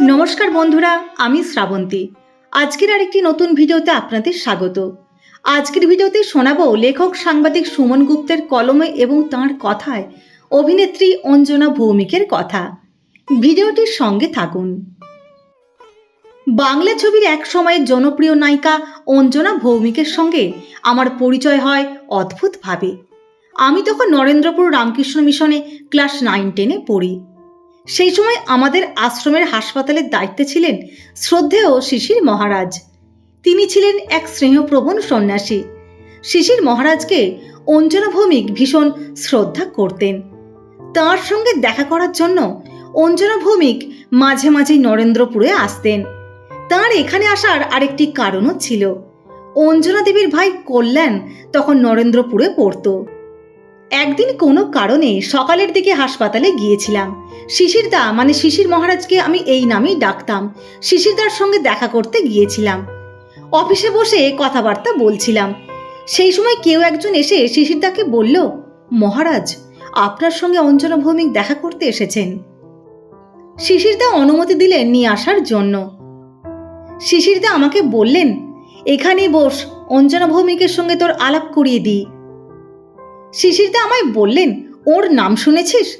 নমস্কার বন্ধুরা, আমি শ্রাবন্তী। আজকের আরেকটি নতুন ভিডিওতে আপনাদের স্বাগত। আজকের ভিডিওতে শোনাবো লেখক সাংবাদিক সুমন গুপ্তের কলমে এবং তাঁর কথায় অভিনেত্রী অঞ্জনা ভৌমিকের কথা। ভিডিওটির সঙ্গে থাকুন। বাংলা ছবির এক সময়ের জনপ্রিয় নায়িকা অঞ্জনা ভৌমিকের সঙ্গে আমার পরিচয় হয় অদ্ভুতভাবে। আমি তখন নরেন্দ্রপুর রামকৃষ্ণ মিশনে ক্লাস নাইন টেনে পড়ি। সেই সময় আমাদের আশ্রমের হাসপাতালের দায়িত্বে ছিলেন শ্রদ্ধেয় শিশির মহারাজ। তিনি ছিলেন এক স্নেহপ্রবণ সন্ন্যাসী। শিশির মহারাজকে অঞ্জনা ভৌমিক ভীষণ শ্রদ্ধা করতেন। তাঁর সঙ্গে দেখা করার জন্য অঞ্জনা ভৌমিক মাঝে মাঝেই নরেন্দ্রপুরে আসতেন। তার এখানে আসার আরেকটি কারণও ছিল। অঞ্জনা দেবীর ভাই কল্যাণ তখন নরেন্দ্রপুরে পড়তো। একদিন কোনো কারণে সকালের দিকে হাসপাতালে গিয়েছিলাম। শিশিরদা মানে শিশির মহারাজকে আমি এই নামেই ডাকতাম। শিশিরদার সঙ্গে দেখা করতে গিয়েছিলাম। অফিসে বসে কথাবার্তা বলছিলাম। সেই সময় কেউ একজন এসে শিশিরদাকে বলল, মহারাজ, আপনার সঙ্গে অঞ্জনা ভৌমিক দেখা করতে এসেছেন। শিশিরদা অনুমতি দিলেন নিয়ে আসার জন্য। শিশিরদা আমাকে বললেন এখানে বস অঞ্জনা ভৌমিকের সঙ্গে তোর আলাপ করিয়ে দিই। শিশিরদা আমায় বললেন, ওর নাম শুনেছিস?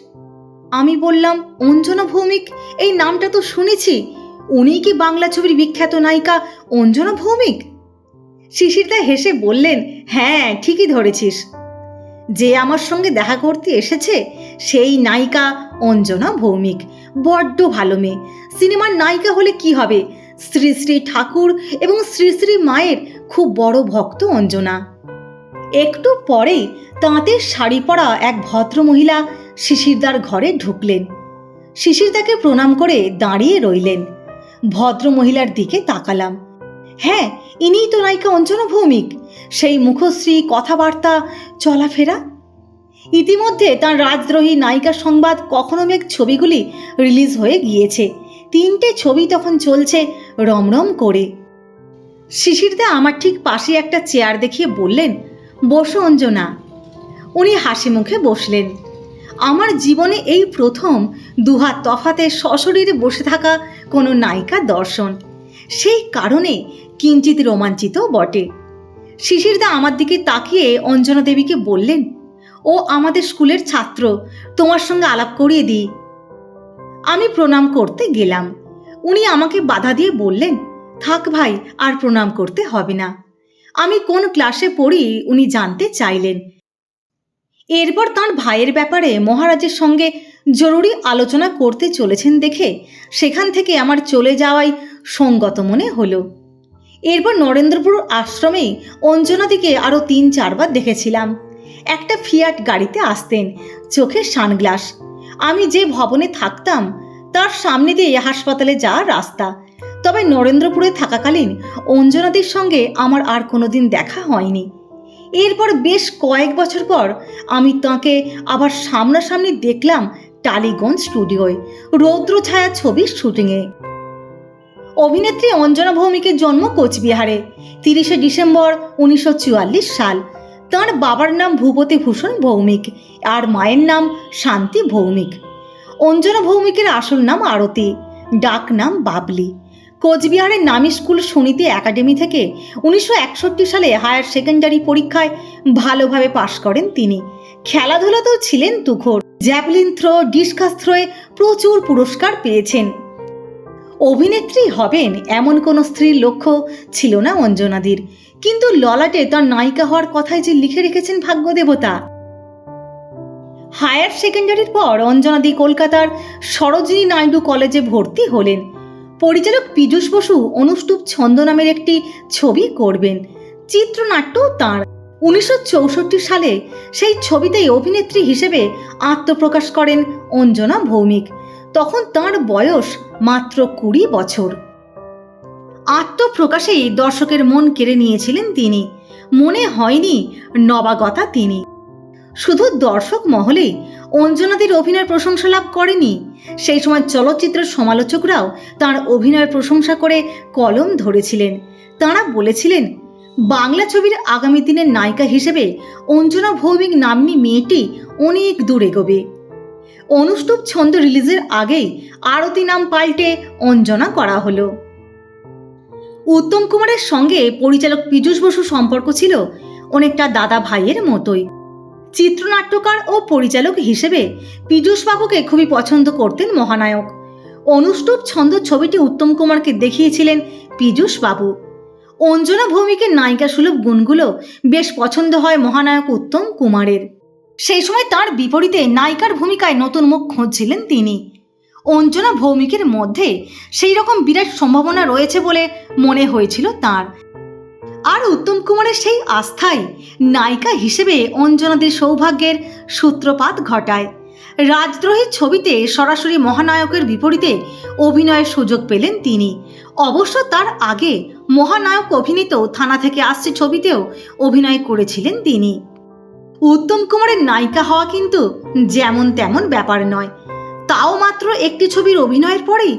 আমি বললাম অঞ্জনা ভৌমিক এই নামটা তো শুনেছি। উনি কি বাংলা ছবির বিখ্যাত নায়িকা অঞ্জনা ভৌমিক শিশিরদা হেসে বললেন হ্যাঁ ঠিকই ধরেছিস। যে আমার সঙ্গে দেখা করতে এসেছে, সেই নায়িকা অঞ্জনা ভৌমিক বড্ড ভালো মেয়ে। সিনেমার নায়িকা হলে কি হবে? শ্রী শ্রী ঠাকুর এবং শ্রী শ্রী মায়ের খুব বড় ভক্ত অঞ্জনা। একটু পরেই তাঁতের শাড়ি পরা এক ভদ্রমহিলা শিশিরদার ঘরে ঢুকলেন। শিশিরদাকে প্রণাম করে দাঁড়িয়ে রইলেন। ভদ্রমহিলার দিকে তাকালাম। হ্যাঁ ইনিই তো নায়িকা অঞ্জনা ভৌমিক। সেই মুখশ্রী, কথাবার্তা, চলাফেরা? ইতিমধ্যে তার রাজদ্রোহী নায়িকা সংবাদ কখনো মেঘ ছবিগুলি রিলিজ হয়ে গিয়েছে। তিনটে ছবি তখন চলছে রমরম করে। শিশিরদা আমার ঠিক পাশে একটা চেয়ার দেখিয়ে বললেন বসো অঞ্জনা। উনি হাসি মুখে বসলেন। আমার জীবনে এই প্রথম দুহাত তফাতে সশরীরে বসে থাকা কোনো নায়িকা দর্শন। সেই কারণে কিঞ্চিত রোমাঞ্চিত বটে। শিশিরদা আমার দিকে তাকিয়ে অঞ্জনা দেবীকে বললেন, ও আমাদের স্কুলের ছাত্র, তোমার সঙ্গে আলাপ করিয়ে দিই। আমি প্রণাম করতে গেলাম। উনি আমাকে বাধা দিয়ে বললেন, থাক ভাই, আর প্রণাম করতে হবে না। আমি কোন ক্লাসে পড়ি উনি জানতে চাইলেন। এরপর তাঁর ভাইয়ের ব্যাপারে মহারাজের সঙ্গে জরুরি আলোচনা করতে চলেছেন দেখে সেখান থেকে আমার চলে যাওয়াই সঙ্গত মনে হলো। এরপর নরেন্দ্রপুর আশ্রমেই অঞ্জনাদিকে আরও তিন চারবার দেখেছিলাম। একটা ফিয়াট গাড়িতে আসতেন, চোখে সানগ্লাস। আমি যে ভবনে থাকতাম, তার সামনে দিয়ে হাসপাতালে যাওয়ার রাস্তা। তবে নরেন্দ্রপুরে থাকাকালীন অঞ্জনাদির সঙ্গে আমার আর কোনোদিন দেখা হয়নি। এরপর বেশ কয়েক বছর পর আমি তাকে আবার সামনাসামনি দেখলাম টালিগঞ্জ স্টুডিওয় রৌদ্র ছায়া ছবির শুটিংয়ে। অভিনেত্রী অঞ্জনা ভৌমিকের জন্ম কোচবিহারে, তিরিশে ডিসেম্বর উনিশশো চুয়াল্লিশ সাল। তাঁর বাবার নাম ভূপতি ভূষণ ভৌমিক, আর মায়ের নাম শান্তি ভৌমিক। অঞ্জনা ভৌমিকের আসল নাম আরতি, ডাক নাম বাবলি। কোচবিহারের নামী স্কুল সুনীতি একাডেমি থেকে উনিশশো একষট্টি সালে হায়ার সেকেন্ডারি পরীক্ষায় ভালোভাবে পাশ করেন তিনি। খেলাধুলাতেও ছিলেন তুখোর জ্যাভলিন থ্রো, ডিসকাস থ্রোয়ে প্রচুর পুরস্কার পেয়েছেন। অভিনেত্রী হবেন এমন কোনো স্ত্রীর লক্ষ্য ছিল না অঞ্জনাদির। কিন্তু ললাটে তার নায়িকা হওয়ার কথাই যে লিখে রেখেছেন ভাগ্যদেবতা। হায়ার সেকেন্ডারির পর অঞ্জনাদি কলকাতার সরোজিনী নাইডু কলেজে ভর্তি হলেন। পরিচালক পীযূষ বসু অনুষ্টুপ ছন্দ নামের একটি ছবি করবেন। চিত্রনাট্য তাঁর। উনিশশো সালে সেই ছবিতেই অভিনেত্রী হিসেবে আত্মপ্রকাশ করেন অঞ্জনা ভৌমিক। তখন তার বয়স মাত্র কুড়ি বছর। আত্মপ্রকাশেই দর্শকের মন কেড়ে নিয়েছিলেন তিনি। মনে হয়নি নবাগতা তিনি। শুধু দর্শক মহলে অঞ্জনাদের অভিনয়ের প্রশংসা লাভ করেনি। সেই সময় চলচ্চিত্র সমালোচকরাও তার অভিনয়ের প্রশংসা করে কলম ধরেছিলেন। তাঁরা বলেছিলেন, বাংলা ছবির আগামী দিনের নায়িকা হিসেবে অঞ্জনা ভৌমিক নাম্নী মেয়েটি অনেক দূর এগোবে। অনুষ্টুপ ছন্দ রিলিজের আগেই আরতি নাম পাল্টে অঞ্জনা করা হলো। উত্তম কুমারের সঙ্গে পরিচালক পীযূষ বসু সম্পর্ক ছিল অনেকটা দাদা ভাইয়ের মতোই। চিত্রনাট্যকার ও পরিচালক হিসেবে পীযূষবাবুকে খুবই পছন্দ করতেন মহানায়ক। অনুষ্টুপ ছন্দ ছবিটি উত্তম কুমারকে দেখিয়েছিলেন পীযূষবাবু। অঞ্জনা ভৌমিকের নায়িকা সুলভ গুণগুলো বেশ পছন্দ হয় মহানায়ক উত্তম কুমারের। সেই সময় তার বিপরীতে নায়িকার ভূমিকায় নতুন মুখ খুঁজছিলেন তিনি। অঞ্জনা ভৌমিকের মধ্যে সেই রকম বিরাট সম্ভাবনা রয়েছে বলে মনে হয়েছিল তার। আর উত্তম কুমারের সেই আস্থাই নায়িকা হিসেবে অঞ্জনাদের সৌভাগ্যের সূত্রপাত ঘটায়। রাজদ্রোহী ছবিতে সরাসরি মহানায়কের বিপরীতে অভিনয়ের সুযোগ পেলেন তিনি। অবশ্য তার আগে মহানায়ক অভিনীত থানা থেকে আসছে ছবিতেও অভিনয় করেছিলেন তিনি। উত্তম কুমারের নায়িকা হওয়া কিন্তু যেমন তেমন ব্যাপার নয়। তাও মাত্র একটি ছবির অভিনয়ের পরেই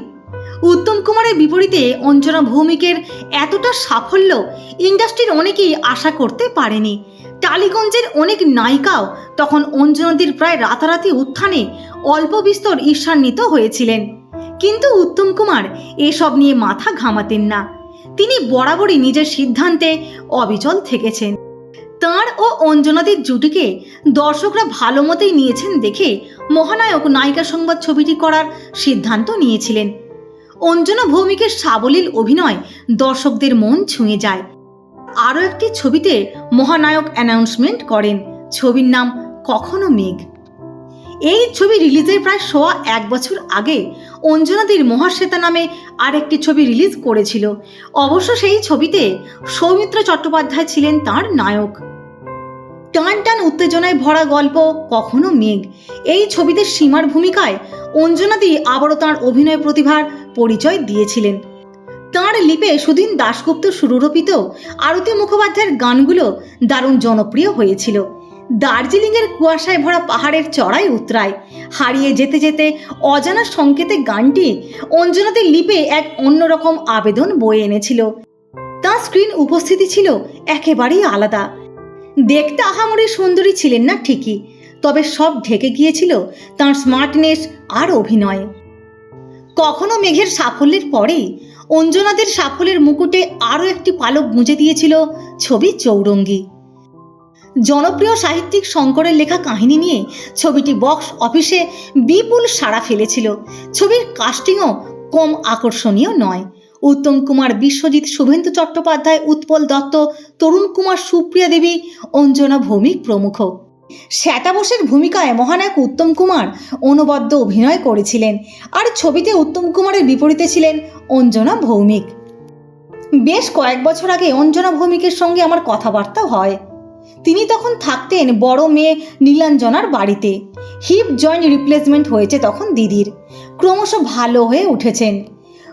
উত্তম কুমারের বিপরীতে অঞ্জনা ভৌমিকের এতটা সাফল্য ইন্ডাস্ট্রির অনেকেই আশা করতে পারেনি। টালিগঞ্জের অনেক নায়িকাও তখন অঞ্জনাদের প্রায় রাতারাতি উত্থানে অল্প বিস্তর ঈর্ষান্বিত হয়েছিলেন। কিন্তু উত্তম কুমার এসব নিয়ে মাথা ঘামাতেন না। তিনি বরাবরই নিজের সিদ্ধান্তে অবিচল থেকেছেন। তাঁর ও অঞ্জনাদের জুটিকে দর্শকরা ভালো মতোই নিয়েছেন দেখে মহানায়ক নায়িকা সংবাদ ছবিটি করার সিদ্ধান্ত নিয়েছিলেন। অঞ্জনা ভৌমিকের সাবলীল অভিনয় দর্শকদের মন ছুঁয়ে যায়। আরও একটি ছবিতে মহানায়ক অ্যানাউন্সমেন্ট করেন, ছবির নাম কখনো মেঘ। এই ছবি রিলিজের প্রায় সোয়া এক বছর আগে অঞ্জনাদির মহাশ্বেতা নামে আরেকটি ছবি রিলিজ করেছিল। অবশ্য সেই ছবিতে সৌমিত্র চট্টোপাধ্যায় ছিলেন তার নায়ক। টান টান উত্তেজনায় ভরা গল্প কখনো মেঘ। এই ছবিতে সীমার ভূমিকায় অঞ্জনাদি আবারও তাঁর অভিনয় প্রতিভার পরিচয় দিয়েছিলেন। তাঁর লিপে সুদিন দাশগুপ্ত সুররোপিত আরতি মুখোপাধ্যায়ের গানগুলো দারুণ জনপ্রিয় হয়েছিল। দার্জিলিংয়ের কুয়াশায় ভরা পাহাড়ের চড়াই উতরায় হারিয়ে যেতে যেতে অজানা সংকেতে গানটি অঞ্জনাদের লিপে এক অন্যরকম আবেদন বয়ে এনেছিল। তার স্ক্রিন উপস্থিতি ছিল একেবারেই আলাদা। দেখতে আহামরি সুন্দরী ছিলেন না ঠিকই, তবে সব ঢেকে গিয়েছিল তার স্মার্টনেস আর অভিনয়। কখনো মেঘের সাফল্যের পরেই অঞ্জনাদের সাফল্যের মুকুটে আরও একটি পালক গুঁজে দিয়েছিল ছবি চৌরঙ্গি। জনপ্রিয় সাহিত্যিক শঙ্করের লেখা কাহিনী নিয়ে ছবিটি বক্স অফিসে বিপুল সাড়া ফেলেছিল। ছবির কাস্টিংও কম আকর্ষণীয় নয়। উত্তম কুমার বিশ্বজিৎ শুভেন্দু চট্টোপাধ্যায়, উৎপল দত্ত, তরুণ কুমার সুপ্রিয়া দেবী, অঞ্জনা ভৌমিক প্রমুখ। শ্বেতা বোসের ভূমিকায় মহানায়ক উত্তম কুমার অনবদ্য অভিনয় করেছিলেন। আর ছবিতে উত্তম কুমারের বিপরীতে ছিলেন অঞ্জনা ভৌমিক। বেশ কয়েক বছর আগে অঞ্জনা ভৌমিকের সঙ্গে আমার কথাবার্তা হয়। তিনি তখন থাকতেন বড় মেয়ে নীলাঞ্জনার বাড়িতে। হিপ জয়েন্ট রিপ্লেসমেন্ট হয়েছে তখন দিদির। ক্রমশ ভালো হয়ে উঠেছেন।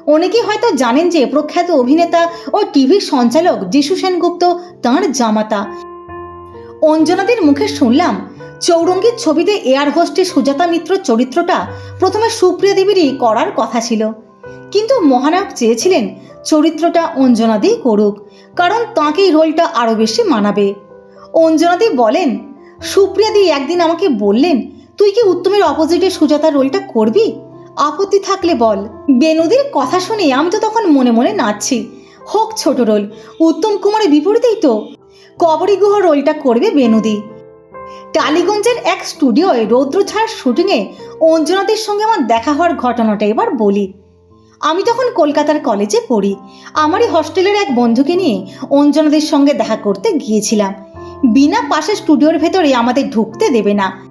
অনেকেই হয়তো জানেন যে প্রখ্যাত অভিনেতা ও টিভি সঞ্চালক যিশু সেনগুপ্ত তাঁর জামাতা। অঞ্জনাদের মুখে শুনলাম, চৌরঙ্গীর ছবিতে এয়ার হোস্টে সুজাতা মিত্র চরিত্রটা প্রথমে সুপ্রিয়া দেবীরই করার কথা ছিল। কিন্তু মহানায়ক চেয়েছিলেন চরিত্রটা অঞ্জনাদি করুক, কারণ তাঁকেই রোলটা আরও বেশি মানাবে। অঞ্জনাদি বলেন সুপ্রিয়াদি একদিন আমাকে বললেন, তুই কি উত্তমের অপোজিটে সুজাতার রোলটা করবি? আপত্তি থাকলে বল। বেনুদির কথা শুনে আমি তো তখন মনে মনে নাচছি। হোক ছোট রোল, উত্তম কুমারের বিপরীতেই তো। কবরী গুহ রোলটা করবে বেনুদি। টালিগঞ্জের এক স্টুডিওয়ে রৌদ্র ছায়ার শুটিংয়ে অঞ্জনাদের সঙ্গে আমার দেখা হওয়ার ঘটনাটা এবার বলি। আমি তখন কলকাতার কলেজে পড়ি। আমারই হস্টেলের এক বন্ধুকে নিয়ে অঞ্জনাদের সঙ্গে দেখা করতে গিয়েছিলাম। বিনা পাশে স্টুডিওর ভেতরে আমাদের ঢুকতে দেবে না।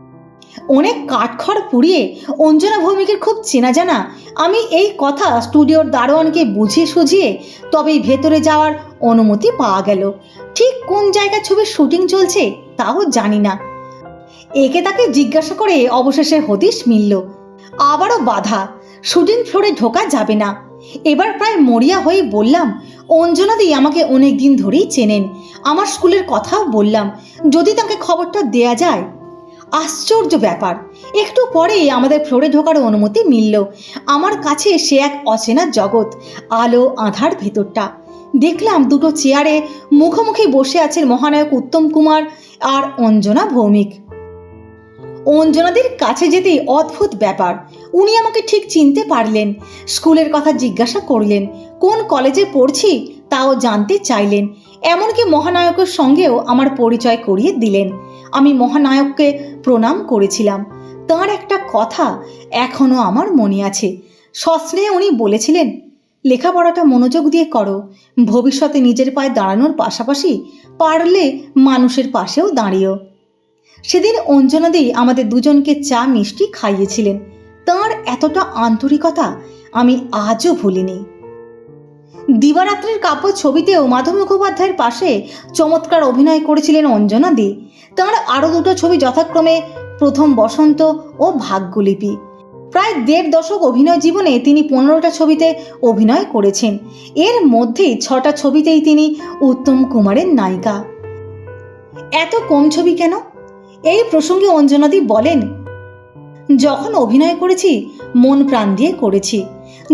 অনেক কাঠখড় পুড়িয়ে অঞ্জনা ভৌমিকের খুব চেনা জানা আমি এই কথা স্টুডিওর দারোয়ানকে বুঝিয়ে সুঝিয়ে তবেই ভেতরে যাওয়ার অনুমতি পাওয়া গেল। ঠিক কোন জায়গায় ছবির শুটিং চলছে তাও জানি না। একে তাকে জিজ্ঞাসা করে অবশেষে হদিশ মিলল। আবারও বাধা। শুটিং ফ্লোরে ঢোকা যাবে না। এবার প্রায় মরিয়া হয়ে বললাম অঞ্জনাদি আমাকে অনেক দিন ধরেই চেনেন। আমার স্কুলের কথাও বললাম। যদি তাকে খবরটা দেয়া যায়? আশ্চর্য ব্যাপার। একটু পরেই আমাদের ফ্লোরে ঢোকার অনুমতি মিলল। আমার কাছে সে এক অচেনা জগৎ, আলো, আধার ভেতরটা। দেখলাম দুটো চেয়ারে মুখোমুখি বসে আছেন মহানায়ক উত্তম কুমার আর অঞ্জনা ভৌমিক। অঞ্জনাদের কাছে যেতেই অদ্ভুত ব্যাপার। উনি আমাকে ঠিক চিনতে পারলেন, স্কুলের কথা জিজ্ঞাসা করলেন, কোন কলেজে পড়ছি তাও জানতে চাইলেন, এমনকি মহানায়কের সঙ্গেও আমার পরিচয় করিয়ে দিলেন। আমি মহানায়ককে প্রণাম করেছিলাম। তার একটা কথা এখনও আমার মনে আছে। সস্নেহে উনি বলেছিলেন লেখাপড়াটা মনোযোগ দিয়ে করো। ভবিষ্যতে নিজের পায়ে দাঁড়ানোর পাশাপাশি পারলে মানুষের পাশেও দাঁড়িয়েও। সেদিন অঞ্জনাদি আমাদের দুজনকে চা মিষ্টি খাইয়েছিলেন। তার এতটা আন্তরিকতা আমি আজও ভুলিনি। দিবারাত্রির কাপড় ছবিতেও মাধব মুখোপাধ্যায়ের পাশে চমৎকার অভিনয় করেছিলেন অঞ্জনা দি তাঁর আরও দুটো ছবি যথাক্রমে প্রথম বসন্ত ও ভাগ্যলিপি। প্রায় দেড় দশক অভিনয় জীবনে তিনি পনেরোটা ছবিতে অভিনয় করেছেন। এর মধ্যেই ছটা ছবিতেই তিনি উত্তম কুমারের নায়িকা। এত কম ছবি কেন? এই প্রসঙ্গে অঞ্জনাদি বলেন, যখন অভিনয় করেছি, মন প্রাণ দিয়ে করেছি।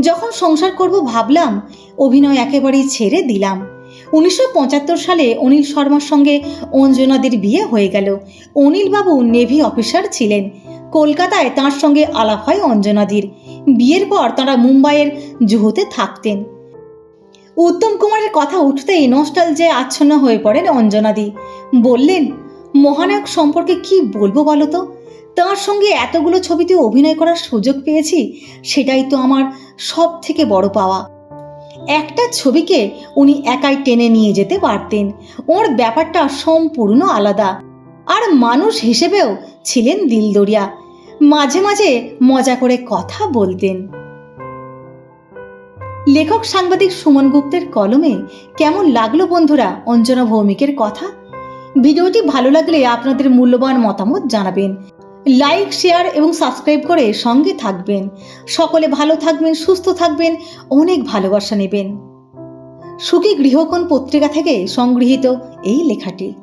যখন সংসার করব ভাবলাম, অভিনয় একেবারেই ছেড়ে দিলাম। উনিশশো পঁচাত্তর সালে অনিল শর্মার সঙ্গে অঞ্জনাদির বিয়ে হয়ে গেল। অনিলবাবু নেভি অফিসার ছিলেন। কলকাতায় তার সঙ্গে আলাপ হয় অঞ্জনাদির। বিয়ের পর তাঁরা মুম্বাইয়ের জুহুতে থাকতেন। উত্তম কুমারের কথা উঠতেই নস্টাল যে আচ্ছন্ন হয়ে পড়েন অঞ্জনাদি। বললেন, মহানায়ক সম্পর্কে কি বলব বলো তো? তাঁর সঙ্গে এতগুলো ছবিতে অভিনয় করার সুযোগ পেয়েছি, সেটাই তো আমার সব থেকে বড় পাওয়া। একটা ছবিকে উনি একাই টেনে নিয়ে যেতে পারতেন। ওর ব্যাপারটা সম্পূর্ণ আলাদা। আর মানুষ হিসেবেও ছিলেন দিলদরিয়া। মাঝে মাঝে মজা করে কথা বলতেন। লেখক সাংবাদিক সুমন গুপ্তের কলমে কেমন লাগল বন্ধুরা অঞ্জনা ভৌমিকের কথা? ভিডিওটি ভালো লাগলে আপনাদের মূল্যবান মতামত জানাবেন। লাইক, শেয়ার এবং সাবস্ক্রাইব করে সঙ্গে থাকবেন। সকলে ভালো থাকবেন, সুস্থ থাকবেন, অনেক ভালোবাসা নেবেন। সুখী গৃহকোণ পত্রিকা থেকে সংগৃহীত এই লেখাটি।